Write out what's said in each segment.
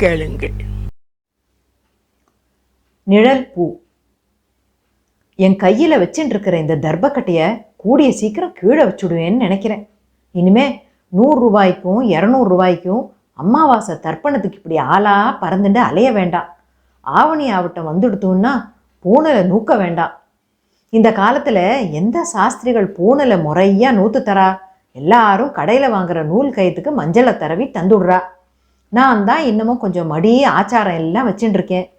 கேளுங்கள். நிழல் பூ. என் கையில் வச்சுட்டு இருக்கிற இந்த தர்பக்கட்டையை கூடிய சீக்கிரம் கீழே வச்சுடுவேன்னு நினைக்கிறேன். இனிமே நூறு ரூபாய்க்கும் இரநூறு ரூபாய்க்கும் அமாவாசை தர்ப்பணத்துக்கு இப்படி ஆளா பறந்துட்டு அலைய வேண்டாம். ஆவணி ஆவட்டம் வந்துடுத்தோன்னா பூனலை நூக்க வேண்டாம். இந்த காலத்தில் எந்த சாஸ்திரிகள் பூனலை முறையாக நூற்று தரா? எல்லாரும் கடையில் வாங்குற நூல் கயத்துக்கு மஞ்சளை தரவி தந்துடுறா. நான் தான் இன்னமும் கொஞ்சம் மடி ஆச்சாரம் எல்லாம் வச்சுட்டு இருக்கேன்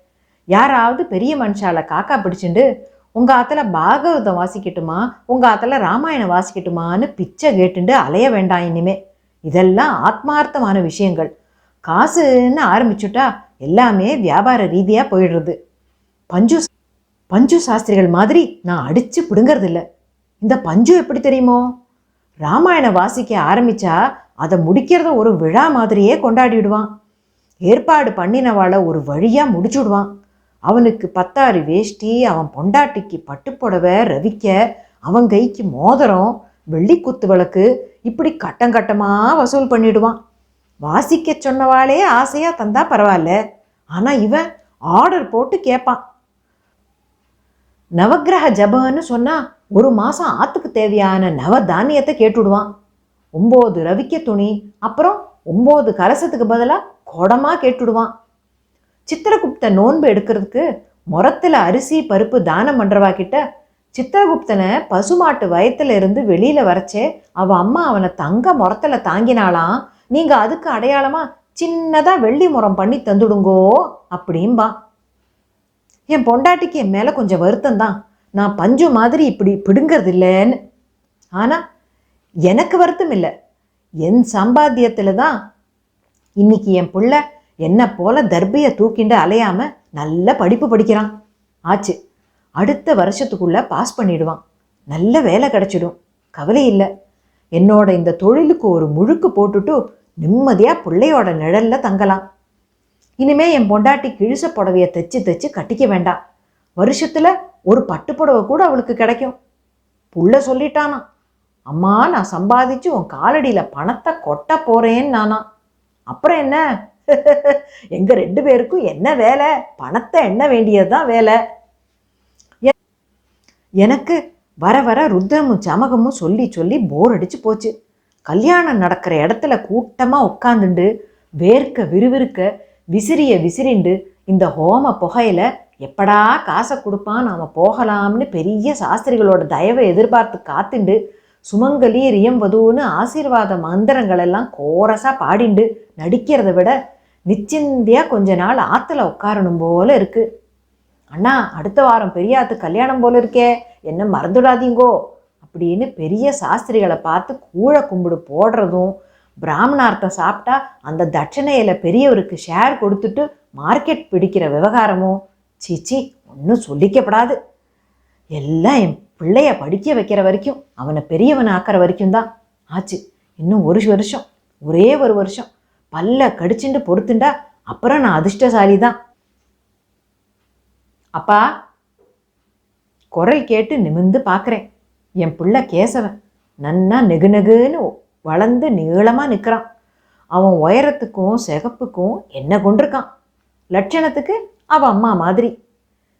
யாராவது பெரிய மனுஷால காக்கா பிடிச்சிண்டு உங்கள் ஆத்தில் பாகவதம் வாசிக்கட்டுமா? உங்கள் ஆத்தில் ராமாயணம் வாசிக்கட்டுமான்னு பிச்சை கேட்டுண்டு அலைய வேண்டாம் இனிமே. இதெல்லாம் ஆத்மார்த்தமான விஷயங்கள். காசுன்னு ஆரம்பிச்சுட்டா எல்லாமே வியாபார ரீதியாக போயிடுறது. பஞ்சு பஞ்சு சாஸ்திரிகள் மாதிரி நான் அடித்து பிடுங்கறது இந்த பஞ்சு எப்படி தெரியுமோ? ராமாயணம் வாசிக்க ஆரம்பிச்சா அதை முடிக்கிறத ஒரு விழா மாதிரியே கொண்டாடிடுவான் ஏற்பாடு பண்ணினவாளை ஒரு வழியாக முடிச்சுடுவான் அவனுக்கு பத்தாறு வேஷ்டி அவன் பொண்டாட்டிக்கு பட்டுப்புடவை ரவிக்க அவன் கைக்கு மோதிரம் வெள்ளி குத்து விளக்கு இப்படி கட்டம் கட்டமாக வசூல் பண்ணிடுவான். வாசிக்க சொன்னவாளே ஆசையாக தந்தா பரவாயில்ல. ஆனால் இவன் ஆர்டர் போட்டு கேட்பான் நவக்கிரக ஜபம்னு சொன்னால் ஒரு மாதம் ஆற்றுக்கு தேவையான நவ தானியத்தை கேட்டுடுவான் ஒம்பது ரவிக்க துணி அப்புறம் ஒம்பது கலசத்துக்கு பதிலாக குடமாக கேட்டுடுவான். சித்திரகுப்த நோன்பு எடுக்கிறதுக்கு முரத்தில் அரிசி பருப்பு தானம் பண்ணுறவா கிட்ட சித்திரகுப்தனை பசுமாட்டு வயத்துல இருந்து வெளியில வரைச்சே அவள் அம்மா அவனை தங்க முரத்துல தாங்கினாலாம் நீங்க அதுக்கு அடையாளமா சின்னதா வெள்ளி முறம் பண்ணி தந்துடுங்கோ அப்படிம்பா. என் பொண்டாட்டிக்கு என் மேல கொஞ்சம் வருத்தம் தான் நான் பஞ்சு மாதிரி இப்படி பிடுங்கிறது இல்லைன்னு ஆனா எனக்கு வருத்தம் இல்லை. என் சம்பாத்தியத்தில் தான் இன்னைக்கு என் பிள்ள என்ன போல தர்பியை தூக்கிண்டு அலையாம நல்ல படிப்பு படிக்கிறான். ஆச்சு. அடுத்த வருஷத்துக்குள்ள பாஸ் பண்ணிடுவான். நல்ல வேலை கிடைச்சிடும். கவலை இல்லை. என்னோட இந்த தொழிலுக்கு ஒரு முழுக்கு போட்டுட்டு நிம்மதியாக பிள்ளையோட நிழல்ல தங்கலாம். இனிமே என் பொண்டாட்டி கிழிச புடவைய தைச்சு தைச்சு கட்டிக்க வேண்டாம். வருஷத்துல ஒரு பட்டு புடவை கூட அவளுக்கு கிடைக்கும். புள்ள சொல்லிட்டானா? அம்மா நான் சம்பாதிச்சு உன் காலடியில் பணத்தை கொட்ட போகிறேன்னு நானா. அப்புறம் என்ன? எங்கள் ரெண்டு பேருக்கும் என்ன வேலை? பணத்தை என்ன வேண்டியது தான் வேலை. எ- எனக்கு வர வர ருத்ரமும் சமகமும் சொல்லி சொல்லி போர் அடிச்சு போச்சு. கல்யாணம் நடக்கிற இடத்துல கூட்டமாக உட்காந்துண்டு வேர்க்க விறுவிறுக்க விசிறிய விசிறிண்டு இந்த ஹோம புகையில எப்படா காசை கொடுப்பான் நாம் போகலாம்னு பெரிய சாஸ்திரிகளோட தயவை எதிர்பார்த்து காத்துண்டு சுமங்கலி ரியம்பதுன்னு ஆசீர்வாத மந்திரங்கள் எல்லாம் கோரஸாக பாடிண்டு நடிக்கிறத விட நிச்சிந்தியா கொஞ்ச நாள் ஆற்றுல உட்காரணும் போல இருக்கு. அண்ணா அடுத்த வாரம் பெரியாத்து கல்யாணம் போல இருக்கே என்ன மறந்துடாதீங்கோ அப்படின்னு பெரிய சாஸ்திரிகளை பார்த்து கூழ கும்பிடு போடுறதும் பிராமணார்த்தம் சாப்பிட்டா அந்த தட்சணையில் பெரியவருக்கு ஷேர் கொடுத்துட்டு மார்க்கெட் பிடிக்கிற விவகாரமும் சீச்சி ஒன்றும் சொல்லிக்கப்படாது. எல்லாம் என் பிள்ளைய படிக்க வைக்கிற வரைக்கும் அவனை பெரியவன் ஆக்கிற வரைக்கும் தான் ஆச்சு. இன்னும் ஒரு வருஷம் ஒரே ஒரு வருஷம். பல்ல கடிச்சுண்டு பொறுத்துண்டா அப்புறம் நான் அதிர்ஷ்டசாலி தான். அப்பா குரல் கேட்டு நிமிந்து பார்க்குறேன் என் பிள்ளை கேசவன் நன்னா நெகு நெகுன்னு வளர்ந்து நீளமாக நிற்கிறான் அவன் உயரத்துக்கும் சிகப்புக்கும் என்ன கொண்டிருக்கான்? லட்சணத்துக்கு அவன் அம்மா மாதிரி.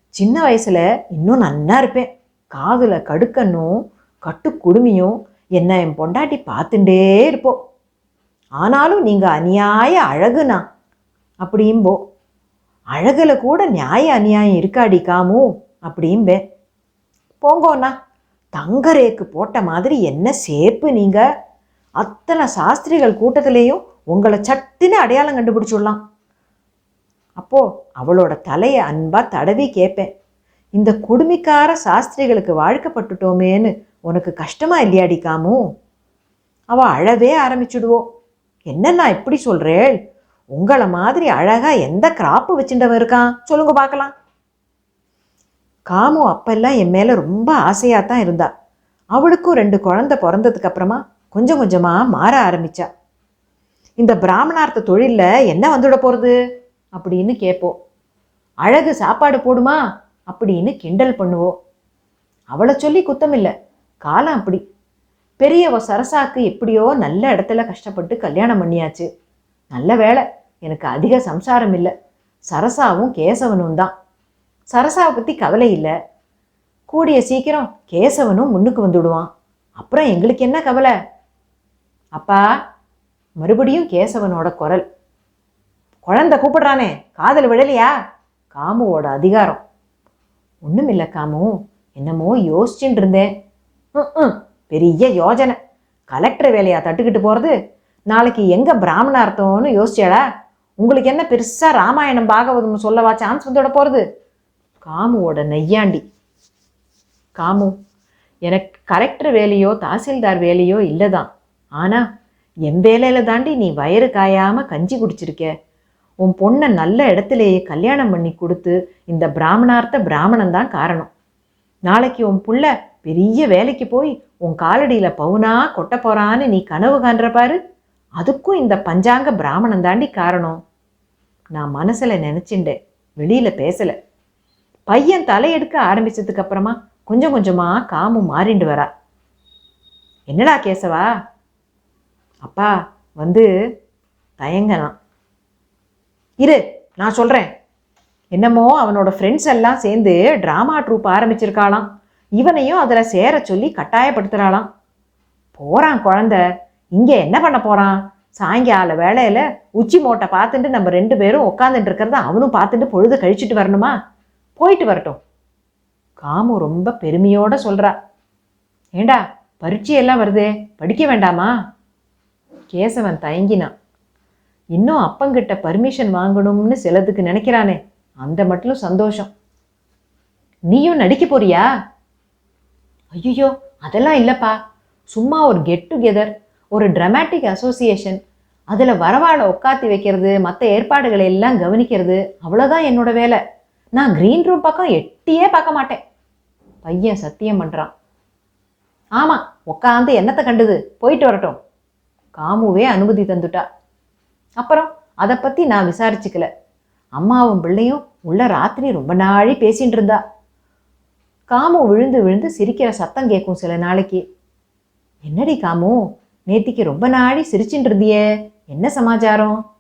சின்ன வயசில் இன்னும் நன்னா இருப்பேன். காதில் கடுக்கண்ணும் கட்டு குடுமியும் என்ன என் பொண்டாட்டி பார்த்துட்டே இருப்போம் ஆனாலும் நீங்கள் அநியாய அழகுனா அப்படிம்போ. அழகில் கூட நியாய அநியாயம் இருக்காடி காமு அப்படிம்பே. போங்கோண்ணா தங்க ரேக்கு போட்ட மாதிரி என்ன சேப்பு நீங்கள் அத்தனை சாஸ்திரிகள் கூட்டத்திலேயும் உங்களை சட்டுன்னு அடையாளம் கண்டுபிடிச்சுடலாம். அப்போது அவளோட தலையை அன்பாக தடவி கேட்பேன். இந்த கொடுமைக்கார சாஸ்திரிகளுக்கு வாழ்க்கப்பட்டுட்டோமேன்னு உனக்கு கஷ்டமா இல்லையாடி காமு? அவ அழவே ஆரம்பிச்சுடுவோ. என்ன நான் இப்படி சொல்றேள்? உங்களை மாதிரி அழகா எந்த கிராப்பு வச்சுட்டவன் இருக்கான்? சொல்லுங்க பார்க்கலாம். காமு அப்பெல்லாம் என் மேல ரொம்ப ஆசையா தான் இருந்தா. அவளுக்கும் ரெண்டு குழந்தை பிறந்ததுக்கு அப்புறமா கொஞ்சம் கொஞ்சமா மாற ஆரம்பிச்சா. இந்த பிராமணார்த்த தொழில்ல என்ன வந்துட போறது? அப்படின்னு கேட்போம் அழகு சாப்பாடு போடுமா? அப்படின்னு கிண்டல் பண்ணுவோம் அவளை சொல்லி குத்தம் இல்லை காலம் அப்படி. பெரியவ சரசாக்கு எப்படியோ நல்ல இடத்துல கஷ்டப்பட்டு கல்யாணம் பண்ணியாச்சு. நல்ல வேலை எனக்கு அதிக சம்சாரம் இல்லை. சரசாவும் கேசவனும் தான். சரசாவை பற்றி கவலை இல்லை. கூடிய சீக்கிரம் கேசவனும் முன்னுக்கு வந்துடுவான். அப்புறம் எங்களுக்கு என்ன கவலை? அப்பா மறுபடியும் கேசவனோட குரல். குழந்தை கூப்பிடுறானே காதல் விழலையா? காமுவோட அதிகாரம். ஒன்றுமில்ல காமு. என்னமோ யோசிச்சுட்டு இருந்தேன் ம் பெரிய யோஜனை. கலெக்டர் வேலையா தட்டுக்கிட்டு போகிறது நாளைக்கு எங்கே பிராமணார்த்தம்னு யோசிச்சாடா. உங்களுக்கு என்ன பெருசாக ராமாயணம் பாகவதம் சொல்லவா சான்ஸ் வந்துட போகிறது காமுவோட நெய்யாண்டி. காமு எனக்கு கலெக்டர் வேலையோ தாசில்தார் வேலையோ இல்லை தான் ஆனால் என் வேலையில் தாண்டி நீ வயிறு காயாமல் கஞ்சி குடிச்சிருக்க. உன் பொண்ணை நல்ல இடத்துலையே கல்யாணம் பண்ணி கொடுத்து இந்த பிராமணார்த்த பிராமணன் தான் காரணம். நாளைக்கு உன் புள்ள பெரிய வேலைக்கு போய் உன் காலடியில் பவுனா கொட்ட போறான்னு நீ கனவு காண்ற பாரு. அதுக்கும் இந்த பஞ்சாங்க பிராமணன் தாண்டி காரணம். நான் மனசில் நினச்சிண்டேன் வெளியில் பேசலை. பையன் தலையெடுக்க ஆரம்பித்ததுக்கு அப்புறமா கொஞ்சம் கொஞ்சமாக காமு மாறிண்டு வரா. என்னடா கேசவா? அப்பா வந்து தயங்கலாம். இரு நான் சொல்கிறேன் என்னமோ அவனோட ஃப்ரெண்ட்ஸ் எல்லாம் சேர்ந்து ட்ராமா ட்ரூப் ஆரம்பிச்சிருக்காளாம். இவனையும் அதில் சேர சொல்லி கட்டாயப்படுத்துகிறாளாம் போகிறான் குழந்த. இங்கே என்ன பண்ண போகிறான் சாயங்கால வேளையில் உச்சி மோட்டை பார்த்துட்டு நம்ம ரெண்டு பேரும் உட்காந்துட்டு இருக்கிறத அவனும் பார்த்துட்டு பொழுது கழிச்சிட்டு வரணுமா? போயிட்டு வரட்டும். காமு ரொம்ப பெருமையோட சொல்கிறா ஏண்டா பரீட்சையெல்லாம் வருதே? படிக்க வேண்டாமா? கேசவன் தயங்கினான். இன்னும் அப்பங்கிட்ட பர்மிஷன் வாங்கணும்னு சிலதுக்கு நினைக்கிறானே. அந்த மட்டும் சந்தோஷம். நீயும் நடிக்க போறியா? ஐயோ அதெல்லாம் இல்லைப்பா. சும்மா ஒரு கெட் டுகெதர் ஒரு ட்ரமாட்டிக் அசோசியேஷன் அதில் வரவாளை உட்காத்தி வைக்கிறது மற்ற ஏற்பாடுகளை எல்லாம் கவனிக்கிறது அவ்வளோதான் என்னோட வேலை. நான் க்ரீன் ரூம் பக்கம் எட்டியே பார்க்க மாட்டேன். பையன் சத்தியம் பண்ணுறான் ஆமாம் உட்காந்து என்னத்தை கண்டுது? போயிட்டு வரட்டும். காமுவே அனுமதி தந்துட்டா. அப்புறம் அதை பற்றி நான் விசாரிச்சுக்கல. அம்மாவும் பிள்ளையும் உள்ள ராத்திரி ரொம்ப நாழி பேசிகிட்டு இருந்தா. காமு விழுந்து விழுந்து சிரிக்கிற சத்தம் கேட்கும் சில நாளைக்கு. என்னடி காமு நேத்திக்கு ரொம்ப நாழி சிரிச்சுட்டு இருந்தியே என்ன சமாச்சாரம்?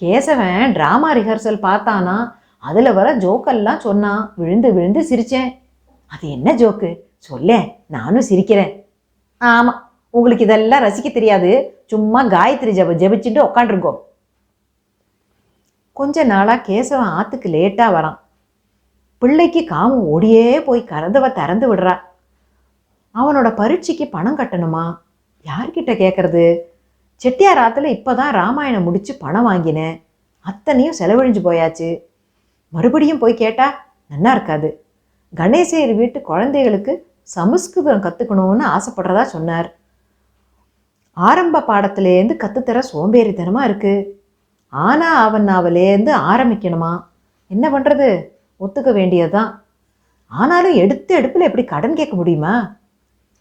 கேசவன் ட்ராமா ரிஹர்சல் பார்த்தானா அதில் வர ஜோக்கெல்லாம் சொன்னான் விழுந்து விழுந்து சிரிச்சேன். அது என்ன ஜோக்கு சொல்லேன் நானும் சிரிக்கிறேன். ஆமாம் உங்களுக்கு இதெல்லாம் ரசிக்க தெரியாது. சும்மா காயத்ரி ஜப ஜபிச்சுட்டு உக்காண்டிருக்கோ கொஞ்ச நாளாக கேசவன் ஆற்றுக்கு லேட்டாக வரான். பிள்ளைக்கு காமம் ஓடியே போய் கதவை திறந்து விடுறா. அவனோட பரீட்சைக்கு பணம் கட்டணுமா? யார்கிட்ட கேட்கறது செட்டியார் ஆற்றுல இப்போ தான் ராமாயணம் முடித்து பணம் வாங்கினேன். அத்தனையும் செலவழிஞ்சு போயாச்சு. மறுபடியும் போய் கேட்டால் நல்லா இருக்காது. கணேசையர் வீட்டு குழந்தைகளுக்கு சமஸ்கிருதம் கற்றுக்கணும்னு ஆசைப்படுறதா சொன்னார். ஆரம்ப பாடத்திலேருந்து கற்றுத்தர சோம்பேறித்தனமாக இருக்குது ஆனா அவன் நாவலேருந்து ஆரம்பிக்கணுமா? என்ன பண்ணுறது ஒத்துக்க வேண்டியதுதான். ஆனாலும் எடுத்த எடுப்பில் எப்படி கடன் கேட்க முடியுமா?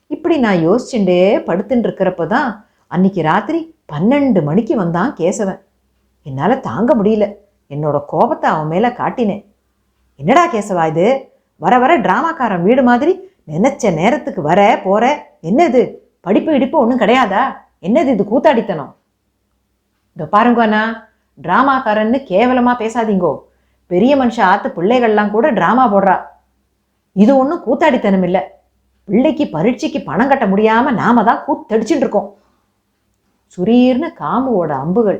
இப்படி நான் யோசிச்சுட்டே படுத்துட்டு இருக்கிறப்ப தான் அன்னைக்கு ராத்திரி பன்னெண்டு மணிக்கு வந்தான் கேசவன். என்னால் தாங்க முடியல. என்னோட கோபத்தை அவன் மேலே காட்டினேன். என்னடா கேசவா இது? வர வர டிராமாக்காரன் வீடு மாதிரி நினைச்ச நேரத்துக்கு வர போற என்னது? படிப்பு இடிப்பு ஒன்றும் கிடையாதா? என்னது இது கூத்தாடித்தனம்? இதோ பாருங்க அண்ணா டிராமாக்காரன்னு கேவலமாக பேசாதீங்கோ. பெரிய மனுஷன் ஆத்து பிள்ளைகள்லாம் கூட டிராமா போடுறா. இது ஒன்றும் கூத்தாடித்தனம் இல்லை. பிள்ளைக்கு பரீட்சைக்கு பணம் கட்ட முடியாம நாம தான் கூத்தடிச்சுட்டு இருக்கோம். சுரீர்னு காமுவோட அம்புகள்.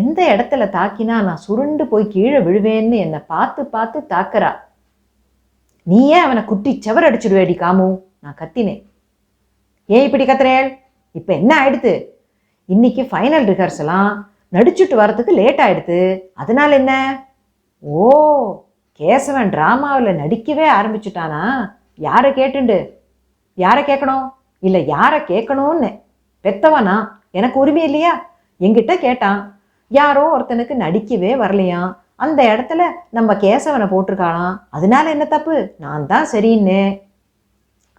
எந்த இடத்துல தாக்கினா நான் சுருண்டு போய் கீழே விழுவேன்னு என்னை பார்த்து பார்த்து தாக்குறா. நீ ஏன் அவனை குட்டி செவர் அடிச்சுடுவேடி காமு. நான் கத்தினேன். ஏன் இப்படி கத்துறேன் இப்போ என்ன ஆயிடுது? இன்னைக்கு ஃபைனல் ரிஹர்சலாம் நடிச்சுட்டு வரதுக்கு லேட் ஆயிடுது. அதனால என்ன? ஓ கேசவன் டிராமாவில் நடிக்கவே ஆரம்பிச்சுட்டானா? யாரை கேட்டுண்டு? யாரை கேட்கணும் இல்லை யாரை கேட்கணும்னு பெத்தவனா? எனக்கு உரிமை இல்லையா? என்கிட்ட கேட்டான். யாரோ ஒருத்தனுக்கு நடிக்கவே வரலையாம் அந்த இடத்துல நம்ம கேசவனை போட்டிருக்காளாம். அதனால என்ன தப்பு? நான் தான் சரின்னு.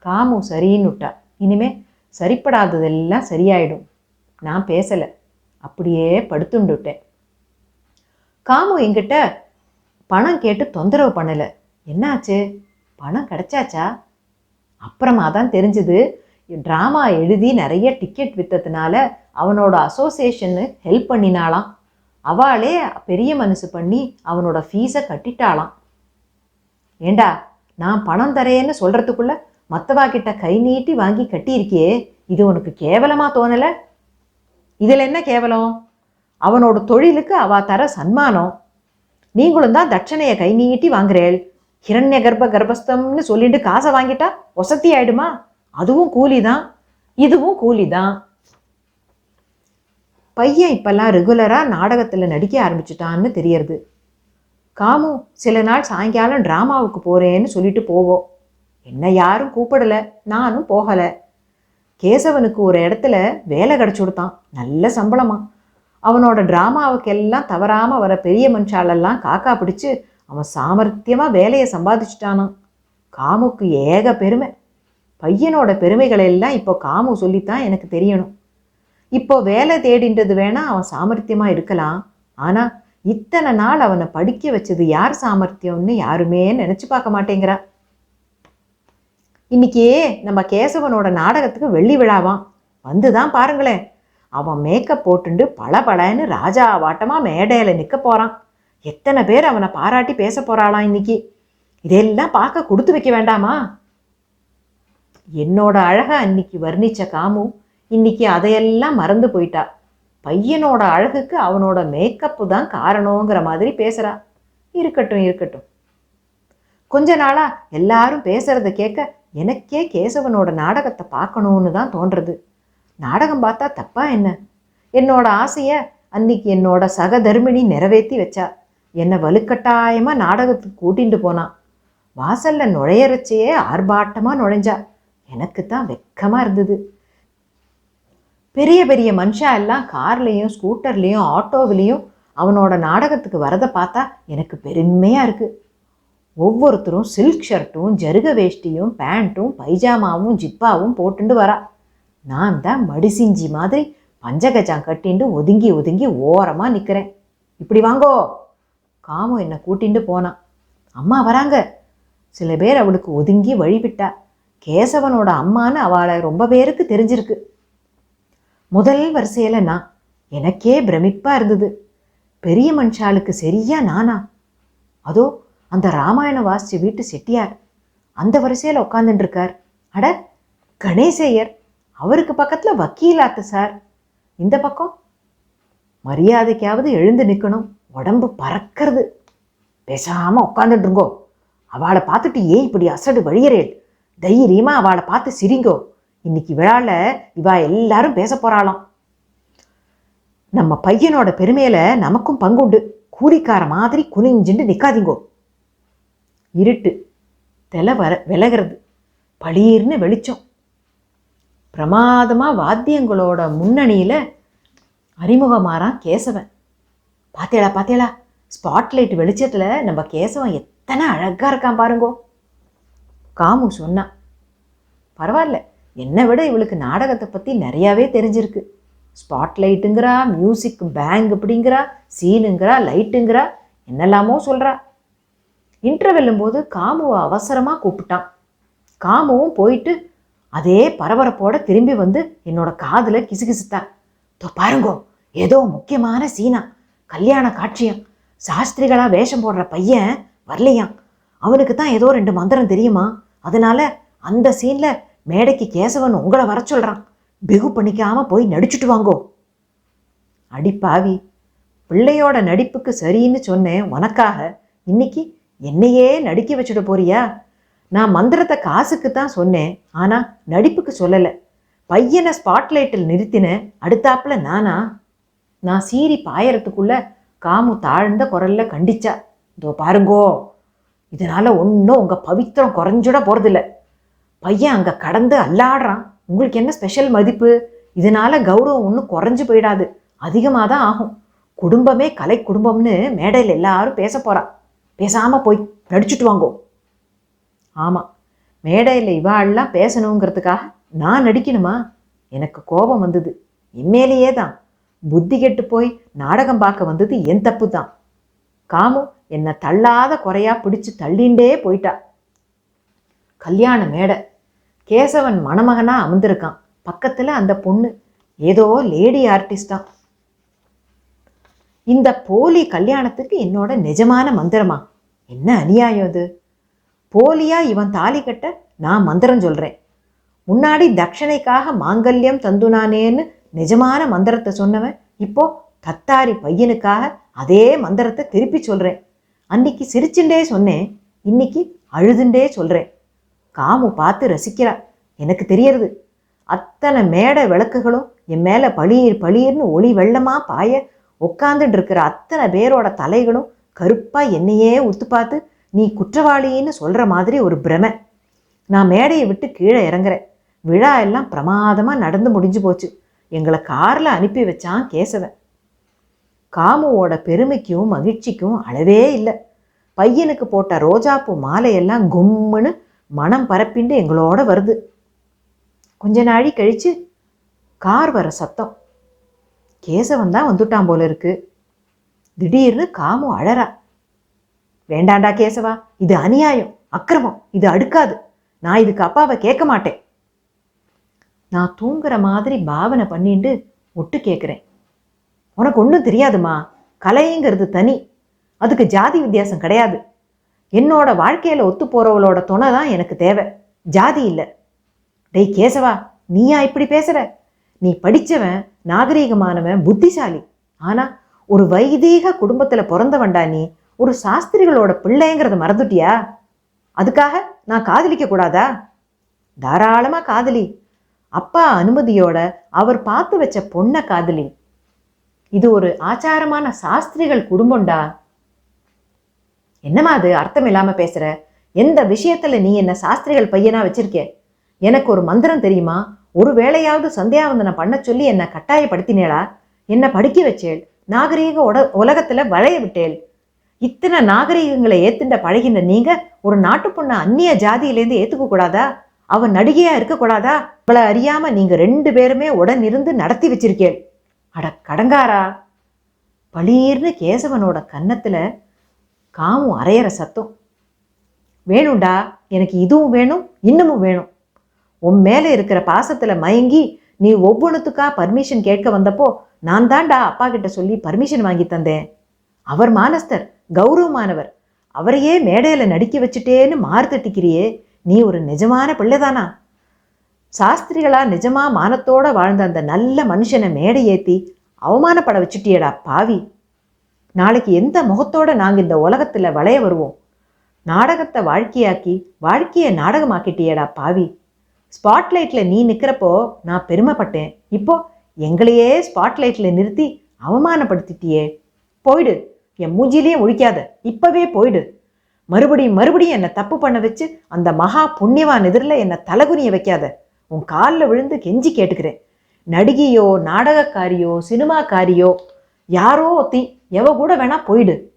காமு சரின்னு விட்டா. இனிமே சரிப்படாததெல்லாம் சரியாயிடும். நான் பேசலை. அப்படியே படுத்துண்டுட்டேன். காமு என்கிட்ட பணம் கேட்டு தொந்தரவு பண்ணலை. என்னாச்சு? பணம் கிடைச்சாச்சா? அப்புறமா தான் தெரிஞ்சுது ட்ராமா எழுதி நிறைய டிக்கெட் விற்றதுனால அவனோட அசோசியேஷனு ஹெல்ப் பண்ணினாலாம் அவளே பெரிய மனசு பண்ணி அவனோட ஃபீஸை கட்டிட்டாளாம். ஏண்டா நான் பணம் தரேன்னு சொல்கிறதுக்குள்ளே மற்றவா கிட்ட கை நீட்டி வாங்கி கட்டியிருக்கியே இது உனக்கு கேவலமா தோணல? இதில் என்ன கேவலம்? அவனோட தொழிலுக்கு அவா தர சன்மானம். நீங்களும் தான் தட்சணையை கை நீட்டி வாங்குறேள். ஹிரண்ய கர்ப்ப கர்ப்பஸ்தம்னு சொல்லிட்டு காசை வாங்கிட்டா வசதி ஆயிடுமா? அதுவும் கூலி தான் இதுவும் கூலி தான் பையன் இப்பெல்லாம் ரெகுலராக நாடகத்தில் நடிக்க ஆரம்பிச்சிட்டான்னு தெரியறது. காமு சில நாள் சாயங்காலம் ட்ராமாவுக்கு போகிறேன்னு சொல்லிட்டு போவோம் என்னை யாரும் கூப்பிடல நானும் போகலை. கேசவனுக்கு ஒரு இடத்துல வேலை கிடச்சி கொடுத்தான். நல்ல சம்பளமா. அவனோட ட்ராமாவுக்கெல்லாம் தவறாமல் வர பெரிய மனுஷாலெல்லாம் காக்கா பிடிச்சு அவன் சாமர்த்தியமாக வேலையை சம்பாதிச்சிட்டானான் காமுக்கு ஏக பெருமை. பையனோட பெருமைகளை எல்லாம் இப்போ காமு சொல்லித்தான் எனக்கு தெரியணும். இப்போ வேலை தேடின்றது வேணா அவன் சாமர்த்தியமாக இருக்கலாம். ஆனால் இத்தனை நாள் அவனை படிக்க வச்சது யார் சாமர்த்தியம்னு யாருமே நினச்சி பார்க்க மாட்டேங்கிறா. இன்னைக்கு நம்ம கேசவனோட நாடகத்துக்கு வெள்ளி விழாவாம். வந்து தான் பாருங்களேன். அவன் மேக்கப் போட்டுண்டு பளபளன்னு ராஜா வாட்டமாக மேடையில் நிற்க போகிறான் எத்தனை பேர் அவனை பாராட்டி பேச போகிறாளாம் இன்னைக்கு? இதெல்லாம் பார்க்க கொடுத்து வைக்க வேண்டாமா? என்னோட அழகை அன்னைக்கு வர்ணிச்ச காமு இன்னைக்கு அதையெல்லாம் மறந்து போயிட்டா. பையனோட அழகுக்கு அவனோட மேக்கப்பு தான் காரணங்கிற மாதிரி பேசுகிறா இருக்கட்டும் இருக்கட்டும். கொஞ்ச நாளாக எல்லாரும் பேசுகிறத கேட்க எனக்கே கேசவனோட நாடகத்தை பார்க்கணும்னு தான் தோன்றது. நாடகம் பார்த்தா தப்பா என்ன? என்னோட ஆசைய அன்னைக்கு என்னோட சகதர்மிணி நிறைவேற்றி வச்சா. என்னை வலுக்கட்டாயமா நாடகத்துக்கு கூட்டிட்டு போனான் வாசல்ல நுழையறச்சையே ஆர்ப்பாட்டமா நுழைஞ்சா. எனக்கு தான் வெக்கமா இருந்தது. பெரிய பெரிய மனுஷா எல்லாம் கார்லேயும் ஸ்கூட்டர்லேயும் ஆட்டோவிலையும் அவனோட நாடகத்துக்கு வரதை பார்த்தா எனக்கு பெருமையாக இருக்குது ஒவ்வொருத்தரும் சில்க் ஷர்ட்டும் ஜருக வேஷ்டியும் பேண்ட்டும் பைஜாமாவும் ஜிப்பாவும் போட்டுண்டு வரா. நான் தான் மடிசிஞ்சி மாதிரி பஞ்சகஜம் கட்டிண்டு ஒதுங்கி ஒதுங்கி ஓரமாக நிற்கிறேன் இப்படி வாங்கோ. காமு என்னை கூட்டிண்டு போனான் அம்மா வராங்க. சில பேர் அவளுக்கு ஒதுங்கி வழிவிட்டா. கேசவனோட அம்மான்னு அவளை ரொம்ப பேருக்கு தெரிஞ்சிருக்கு. முதல் வரிசையில் நான். எனக்கே பிரமிப்பாக இருந்தது. பெரிய மனுஷாளுக்கு சரியா நானா? அதோ அந்த ராமாயண வாசிச்ச வீட்டு செட்டியார் அந்த வரிசையில் உட்காந்துட்டு இருக்கார் அட கணேசையர் அவருக்கு பக்கத்தில் வக்கீலாத்து சார். இந்த பக்கம்? மரியாதைக்காவது எழுந்து நிற்கணும் உடம்பு பறக்கிறது. பேசாமல் உட்காந்துட்டுருங்கோ அவளை பார்த்துட்டு ஏன் இப்படி அசடு வழியறேள்? தைரியமா அவளை பார்த்து சிரிங்கோ. இன்னைக்கு விழால இவா எல்லாரும் பேச போறாளாம். நம்ம பையனோட பெருமையில நமக்கும் பங்குண்டு. கூலிக்கார மாதிரி குனிஞ்சுண்டு நிக்காதீங்கோ. இருட்டு தெல வர விலகிறது பளீர்னு வெளிச்சம். பிரமாதமாக வாத்தியங்களோட முன்னணியில் அறிமுகமாறான் கேசவன். பார்த்தேளா பாத்தேளா ஸ்பாட்லைட் வெளிச்சத்தில் நம்ம கேசவன் எத்தனை அழகாக இருக்கான் பாருங்கோ. காமு சொன்னான் பரவாயில்ல என்னை விட இவளுக்கு நாடகத்தை பற்றி நிறையாவே தெரிஞ்சிருக்கு. ஸ்பாட்லைட்டுங்கிறா மியூசிக் பேங்க் அப்படிங்கிறா சீனுங்கிறா லைட்டுங்கிறா என்னெல்லாமோ சொல்கிறா இன்டர்வெல்லும் போது காமுவை அவசரமாக கூப்பிட்டான். காமுவும் போயிட்டு அதே பரபரப்போட திரும்பி வந்து என்னோட காதில் கிசுகிசுத்தா தோ பாருங்கோ ஏதோ முக்கியமான சீனா கல்யாண காட்சியம். சாஸ்திரிகளா வேஷம் போடுற பையன் வரலையாம். அவனுக்கு தான் ஏதோ ரெண்டு மந்திரம் தெரியுமா? அதனால அந்த சீனில் மேடைக்கு கேசவன் உங்களை வர சொல்றான். பிகு பண்ணிக்காம போய் நடிச்சுட்டு வாங்கோ. அடி பாவி பிள்ளையோட நடிப்புக்கு சரின்னு சொன்னேன் உனக்காக. இன்னைக்கு என்னையே நடிக்க வச்சுட போறியா? நான் மந்திரத்தை காசுக்கு தான் சொன்னேன் ஆனால் நடிப்புக்கு சொல்லலை. பையனை ஸ்பாட்லைட்டில் நிறுத்தினேன் அடுத்தாப்புல நானா? நான் சீறி பாயறதுக்குள்ள காமு தாழ்ந்த குரல்ல கண்டிச்சா இதோ பாருங்கோ இதனால ஒன்றும் உங்கள் பவித்திரம் குறைஞ்சிட போகிறதில்ல பையன் அங்கே கடந்து அல்லாடுறான். உங்களுக்கு என்ன ஸ்பெஷல் மதிப்பு? இதனால கௌரவம் ஒன்றும் குறைஞ்சு போயிடாது. அதிகமாக தான் ஆகும். குடும்பமே கலை குடும்பம்னு மேடையில் எல்லாரும் பேச போகிறான் பேசாமல் போய் நடிச்சுட்டு வாங்கோ. ஆமாம் மேடையில் இவாள்லாம் பேசணுங்கிறதுக்காக நான் நடிக்கணுமா? எனக்கு கோபம் வந்தது. இம்மேலேயே தான். புத்தி கெட்டு போய் நாடகம் பார்க்க வந்தது என் தப்பு தான் காமு என்னை தள்ளாத குறையா பிடிச்சு தள்ளிண்டே போயிட்டா. கல்யாண மேடை. கேசவன் மணமகனா அமர்ந்திருக்கான். பக்கத்தில் அந்த பொண்ணு ஏதோ லேடி ஆர்டிஸ்டா. இந்த போலி கல்யாணத்துக்கு என்னோட நிஜமான மந்திரமா? என்ன அநியாயம் இது? போலியா இவன் தாலி கட்ட நான் மந்திரம் சொல்கிறேன் முன்னாடி தட்சணைக்காக மாங்கல்யம் தந்துனானேன்னு நிஜமான மந்திரத்தை சொன்னவன் இப்போ தத்தாரி பையனுக்காக அதே மந்திரத்தை திருப்பி சொல்கிறேன் அன்னைக்கு சிரிச்சுண்டே சொன்னேன் இன்னைக்கு அழுதுண்டே சொல்கிறேன் காமு பார்த்து ரசிக்கிறா எனக்கு தெரியறது. அத்தனை மேடை விளக்குகளும் என் மேலே பளிர் பளிர்னு ஒளி வெள்ளமா பாய உட்காந்துட்டு இருக்கிற அத்தனை பேரோட தலைகளும் கருப்பாக என்னையே உத்து பார்த்து நீ குற்றவாளின்னு சொல்கிற மாதிரி ஒரு பிரமை. நான் மேடையை விட்டு கீழே இறங்குறேன். விழா எல்லாம் பிரமாதமாக நடந்து முடிஞ்சு போச்சு. எங்களை காரில் அனுப்பி வச்சான் கேசவன். காமுவோட பெருமைக்கும் மகிழ்ச்சிக்கும் அளவே இல்லை. பையனுக்கு போட்ட ரோஜாப்பூ மாலையெல்லாம் கும்முன்னு மனம் பரப்பிண்டு எங்களோட வருது. கொஞ்ச நாழி கழிச்சு கார் வர சத்தம். கேசவன் தான் வந்துட்டான் போல இருக்குது திடீர்னு காமு அழறா. வேண்டாண்டா கேசவா இது அநியாயம் அக்கிரமம் இது அடுக்காது. நான் இதுக்கு அப்பாவை கேட்க மாட்டேன். நான் தூங்குற மாதிரி பாவனை பண்ணிட்டு ஒட்டு கேட்குறேன் உனக்கு ஒன்றும் தெரியாதுமா? கலைங்கிறது தனி. அதுக்கு ஜாதி வித்தியாசம் கிடையாது. என்னோட வாழ்க்கையில் ஒத்து போகிறவளோட துணை தான் எனக்கு தேவை. ஜாதி இல்லை. டேய் கேசவா நீயா இப்படி பேசுற? நீ படிச்சவன் நாகரீகமானவன் புத்திசாலி. ஆனால் ஒரு வைதீக குடும்பத்தில் பிறந்தவன்டா நீ. ஒரு சாஸ்திரிகளோட பிள்ளைங்கிறத மறந்துட்டியா? அதுக்காக நான் காதலிக்க கூடாதா? தாராளமாக காதலி. அப்பா அனுமதியோட அவர் பார்த்து வச்ச பொண்ணை காதலி. இது ஒரு ஆச்சாரமான சாஸ்திரிகள் குடும்பம்டா. என்னம்மா அது? அர்த்தம் இல்லாம பேசுற. எந்த விஷயத்துல நீ என்ன சாஸ்திரிகள் பையனா வச்சிருக்கே? எனக்கு ஒரு மந்திரம் தெரியுமா? ஒரு வேளையாவது சந்தியாவந்தனை பண்ண சொல்லி என்னை கட்டாயப்படுத்தினேளா? என்னை படிக்க வச்சேள். நாகரீக உட உலகத்துல வளைய விட்டேள் இத்தனை நாகரீகங்களை ஏத்துண்ட பழகின நீங்க ஒரு நாட்டு பொண்ணை அந்நிய ஜாதியிலேருந்து ஏத்துக்க கூடாதா? அவன் நடிகையா இருக்கக்கூடாதா அவளை அறியாம நீங்க ரெண்டு பேருமே உடன் இருந்து நடத்தி வச்சிருக்கேன். அட கடங்காரா! பளீர்னு கேசவனோட கன்னத்துல காமும் அரையிற சத்தம். வேணும்டா எனக்கு இதுவும் வேணும் இன்னமும் வேணும். உன் மேலே இருக்கிற பாசத்துல மயங்கி நீ ஒவ்வொன்றுத்துக்கா பர்மிஷன் கேட்க வந்தப்போ நான் தான்டா அப்பா கிட்ட சொல்லி பர்மிஷன் வாங்கி தந்தேன். அவர் மானஸ்தர் கௌரவமானவர். அவரையே மேடையில் நடிக்க வச்சுட்டேன்னு மாறுதட்டிக்கிறியே நீ ஒரு நிஜமான பிள்ளைதானா? சாஸ்திரிகளா நிஜமா மானத்தோட வாழ்ந்த அந்த நல்ல மனுஷனை மேடை ஏத்தி அவமானப்பட வச்சுட்டியடா பாவி. நாளைக்கு எந்த முகத்தோட நாங்க இந்த உலகத்துல வளைய வருவோம்? நாடகத்தை வாழ்க்கையாக்கி வாழ்க்கையை நாடகமாக்கிட்டியடா பாவி. ஸ்பாட்லைட்ல நீ நிக்கிறப்போ நான் பெருமைப்பட்டேன். இப்போ எங்களையே ஸ்பாட்லைட்ல நிறுத்தி அவமானப்படுத்திட்டியே. போயிடு. என் மூஞ்சிலேயே ஒழிக்காத. இப்பவே போயிடு. மறுபடியும் மறுபடியும் என்னை தப்பு பண்ண வச்சு அந்த மகா புண்ணியவான் எதிரில் என்னை தலகுனிய வைக்காத. உன் காலில் விழுந்து கெஞ்சி கேட்டுக்கிறேன். நடிகையோ நாடகக்காரியோ சினிமாக்காரியோ யாரோ ஒத்தி எவ கூட வேணா போயிடு.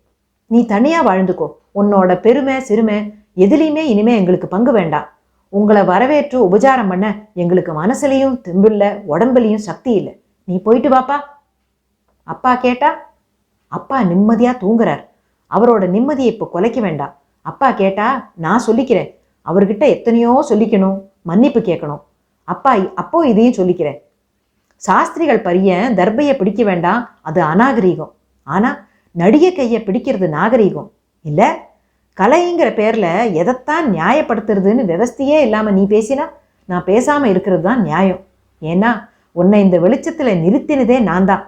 நீ தனியா வாழ்ந்துக்கோ. உன்னோட பெருமை சிறுமை எதுலேயுமே இனிமே எங்களுக்கு பங்கு வேண்டாம். உங்களை வரவேற்று உபச்சாரம் பண்ண எங்களுக்கு மனசுலையும் தெம்பில்ல உடம்புலையும் சக்தி இல்லை. நீ போயிட்டு வாப்பா. அப்பா கேட்டா அப்பா நிம்மதியா தூங்குறார். அவரோட நிம்மதியை இப்போ குலைக்க வேண்டாம். அப்பா கேட்டா நான் சொல்லிக்கிறேன். அவர்கிட்ட எத்தனையோ சொல்லிக்கணும் மன்னிப்பு கேட்கணும். அப்பா அப்போ இதையும் சொல்லிக்கிறேன். சாஸ்திரிகள் பரியன் தர்பையை பிடிக்க வேண்டாம் அது அநாகரீகம். ஆனா நடிகை கையை பிடிக்கிறது நாகரீகம். இல்லை? கலைங்கிற பேரில் எதைத்தான் நியாயப்படுத்துறதுன்னு விவஸ்தையே இல்லாமல் நீ பேசினா நான் பேசாமல் இருக்கிறது தான் நியாயம். ஏன்னா உன்னை இந்த வெளிச்சத்தில் நிறுத்தினதே நான் தான்.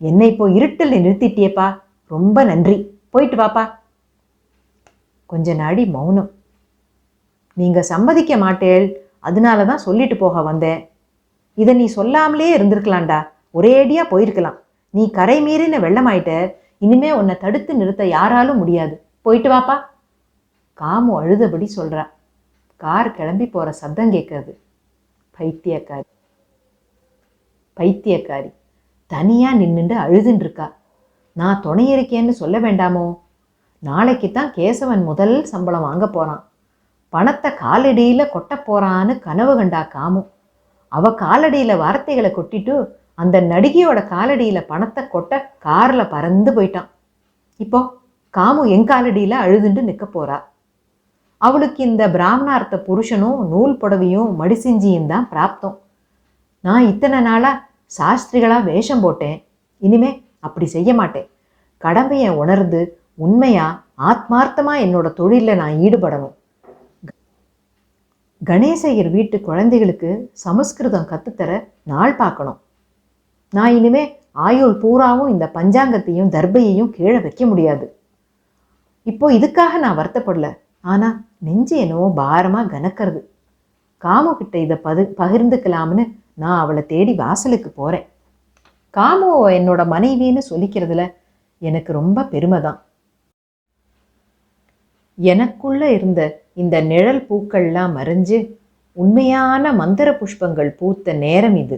என்னை இப்போ இருட்டில் நிறுத்திட்டியேப்பா. ரொம்ப நன்றி. போயிட்டு வாப்பா. கொஞ்ச நாடி மௌனம். நீங்கள் சம்மதிக்க மாட்டேள். அதனால தான் சொல்லிட்டு போக வந்தேன். இதை நீ சொல்லாமலே இருந்திருக்கலாம்டா. ஒரேடியாக போயிருக்கலாம். நீ கரை மீறின வெள்ளமாயிட்ட. இனிமே உன்னை தடுத்து நிறுத்த யாராலும் முடியாது. போயிட்டு வாப்பா. காமு அழுதபடி சொல்கிறான் கார் கிளம்பி போகிற சத்தம் கேட்கறது பைத்தியக்காரி. பைத்தியக்காரி. தனியாக நின்றுண்டு அழுதுன்ட்ருக்கா நான் துணை இருக்கேன்னு சொல்ல வேண்டாமோ? நாளைக்கு தான் கேசவன் முதல் சம்பளம் வாங்க போகிறான் பணத்தை காலடியில் கொட்ட போகிறான்னு கனவு கண்டா காமு. அவ காலடியில் வார்த்தைகளை கொட்டிட்டு அந்த நடிகையோட காலடியில் பணத்தை கொட்ட காரில் பறந்து போயிட்டான். இப்போ காமு என் காலடியில் அழுதுண்டு நிற்க போறா. அவளுக்கு இந்த பிராமணார்த்த புருஷனும் நூல் புடவையும் மடிசிஞ்சியும் தான் பிராப்தம். நான் இத்தனை நாளாக சாஸ்திரிகளாக வேஷம் போட்டேன். இனிமே அப்படி செய்ய மாட்டேன். கடமையை உணர்ந்து உண்மையாக ஆத்மார்த்தமாக என்னோட தொழிலில் நான் ஈடுபடணும். கணேசையர் வீட்டு குழந்தைகளுக்கு சமஸ்கிருதம் கற்றுத்தர நாள் பார்க்கணும். நான் இனிமே ஆயுள் பூராவும் இந்த பஞ்சாங்கத்தையும் தர்பையையும் கீழே வைக்க முடியாது. இப்போ இதுக்காக நான் வருத்தப்படல. ஆனால் நெஞ்சு என்னவோ பாரமாக கனக்கிறது. காமு கிட்ட இதை பது பகிர்ந்துக்கலாம்னு நான் அவளை தேடி வாசலுக்கு போகிறேன் காமு என்னோட மனைவின்னு சொல்லிக்கிறதுல எனக்கு ரொம்ப பெருமை தான் எனக்குள்ள இருந்த இந்த நிழல் பூக்கள்லாம் மறைஞ்சு உண்மையான மந்திர புஷ்பங்கள் பூத்த நேரம் இது.